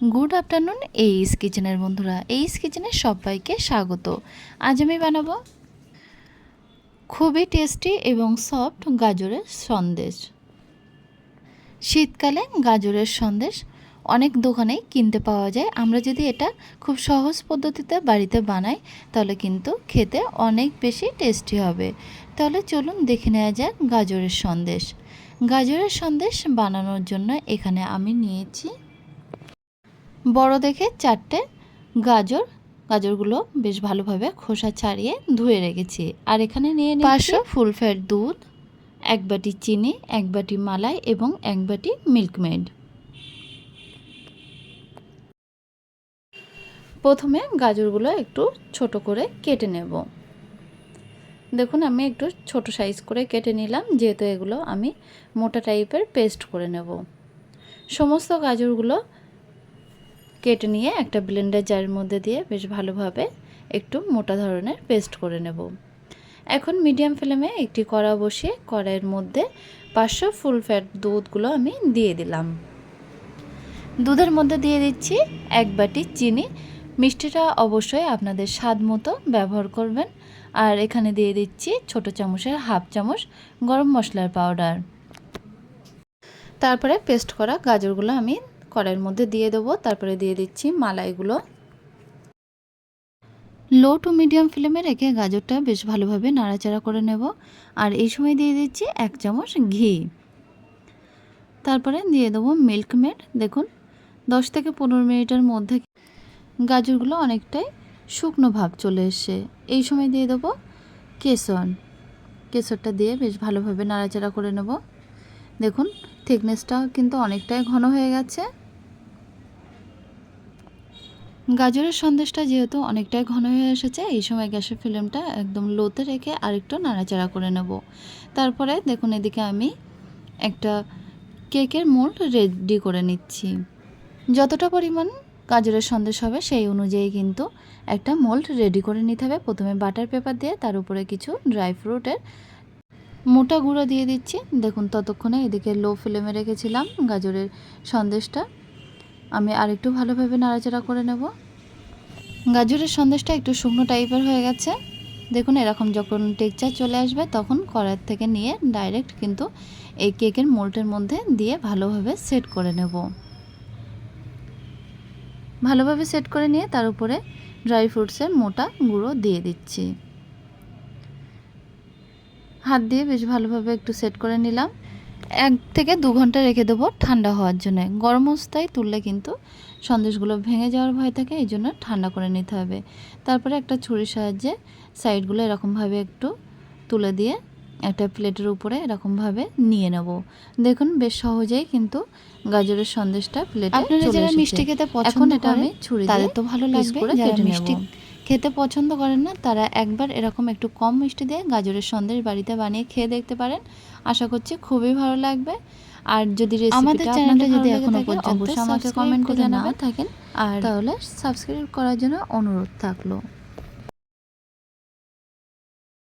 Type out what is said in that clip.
Good afternoon, এইস কিচেনের বন্ধুরা। এইস কিচেনের সবাইকে স্বাগত। আজ আমি বানাবো খুবই টেস্টি এবং সফট গাজরের সন্দেশ। শীতকালে গাজরের সন্দেশ অনেক দোকানেই কিনতে পাওয়া যায়। আমরা যদি এটা খুব সহজ পদ্ধতিতে বাড়িতে বানাই, তাহলে কিন্তু খেতে অনেক বেশি টেস্টি হবে। তাহলে চলুন দেখে নেওয়া যাক গাজরের সন্দেশ। গাজরের সন্দেশ বানানোর জন্য এখানে আমি নিয়েছি বড় দেখে চারটে গাজর। গাজরগুলো বেশ ভালোভাবে খোসা ছাড়িয়ে ধুয়ে রেখেছি। আর এখানে নিয়ে পাঁচশো ফুল ফ্যাট দুধ, এক বাটি চিনি, এক বাটি মালাই এবং এক বাটি মিল্কমেড। প্রথমে গাজরগুলো একটু ছোট করে কেটে নেব। দেখুন, আমি একটু ছোট সাইজ করে কেটে নিলাম, যেহেতু এগুলো আমি মোটা টাইপের পেস্ট করে নেব। সমস্ত গাজরগুলো কেটে নিয়ে একটা ব্লেন্ডার জারের মধ্যে দিয়ে বেশ ভালোভাবে একটু মোটা ধরনের পেস্ট করে নেব। এখন মিডিয়াম ফ্লেমে একটি কড়া বসিয়ে কড়াইয়ের মধ্যে পাঁচশো ফুল ফ্যাট দুধগুলো আমি দিয়ে দিলাম। দুধের মধ্যে দিয়ে দিচ্ছি এক বাটি চিনি। মিষ্টিটা অবশ্যই আপনাদের স্বাদ মতো ব্যবহার করবেন। আর এখানে দিয়ে দিচ্ছি ছোট চামচের হাফ চামচ গরম মশলার পাউডার তারপরে পেস্ট করা গাজরগুলো আমি কড়াইয়ের মধ্যে দিয়ে দেবো, তারপরে দিয়ে দিচ্ছি মালাইগুলো। লো টু মিডিয়াম ফ্লেমে রেখে গাজরটা বেশ ভালোভাবে নাড়াচাড়া করে নেব। আর এই সময় দিয়ে দিচ্ছি এক চামচ ঘি। তারপরে দিয়ে দেবো মিল্ক মেড দেখুন, দশ থেকে পনেরো মিনিটের মধ্যে গাজরগুলো অনেকটাই শুকনো ভাব চলে এসছে। এই সময় দিয়ে দেবো কেশর। কেশরটা দিয়ে বেশ ভালোভাবে নাড়াচাড়া করে নেব। দেখুন থিকনেসটাও কিন্তু অনেকটাই ঘন হয়ে গেছে। গাজরের সন্দেশটা যেহেতু অনেকটাই ঘন হয়ে এসেছে, এই সময় গ্যাসের ফ্লেমটা একদম লোতে রেখে আরেকটু নাড়াচাড়া করে নেব। তারপরে দেখুন এদিকে আমি একটা কেকের মোল্ড রেডি করে নিচ্ছি। যতটা পরিমাণ গাজরের সন্দেশ হবে সেই অনুযায়ী কিন্তু একটা মোল্ড রেডি করে নিতে হবে। প্রথমে বাটার পেপার দিয়ে তার উপরে কিছু ড্রাই ফ্রুটের মোটা গুঁড়ো দিয়ে দিচ্ছি। দেখুন ততক্ষণে এদিকে লো ফ্লেমে রেখেছিলাম গাজরের সন্দেশটা। আমি আরেকটু ভালোভাবে নাড়াচাড়া করে নেব। গাজরের সন্দেশটা একটু শুকনো টাইপের হয়ে গেছে। দেখুন, এরকম যখন টেক্সচার চলে আসবে, তখন কড়াইয়ের থেকে নিয়ে ডাইরেক্ট কিন্তু এই কেকের মোল্টের মধ্যে দিয়ে ভালোভাবে সেট করে নেব। ভালোভাবে সেট করে নিয়ে তার উপরে ড্রাই ফ্রুটসের মোটা গুঁড়ো দিয়ে দিচ্ছি। হাত দিয়ে বেশ ভালোভাবে একটু সেট করে নিলাম। এক থেকে দু ঘণ্টা রেখে দেবো ঠান্ডা হওয়ার জন্য। গরম অবস্থায় তুললে কিন্তু সন্দেশগুলো ভেঙে যাওয়ার ভয় থাকে এই জন্য ঠান্ডা করে নিতে হবে। তারপরে একটা ছুরির সাহায্যে সাইডগুলো এরকমভাবে একটু তুলে দিয়ে একটা প্লেটের উপরে এরকমভাবে নিয়ে নেব। দেখুন বেশ সহজেই কিন্তু গাজরের সন্দেশটা প্লেটে আপনারা যারা মিষ্টি খেতে পছন্দ এটা আমি ছুরি তাদের তো ভালো লাগবে। যারা মিষ্টি খেতে পছন্দ করেন না তারা একবার এরকম একটু কম মিষ্টি দিয়ে গাজরের সন্দেশ বাড়িতে বানিয়ে খেয়ে দেখতে পারেন। আশা করছি খুবই ভালো লাগবে। আর যদি আমাদের চ্যানেলটা যদি এখনও পর্যন্ত আমাকে করে জানাবেন। থাকেন আর তাহলে সাবস্ক্রাইব করার জন্য অনুরোধ থাকল।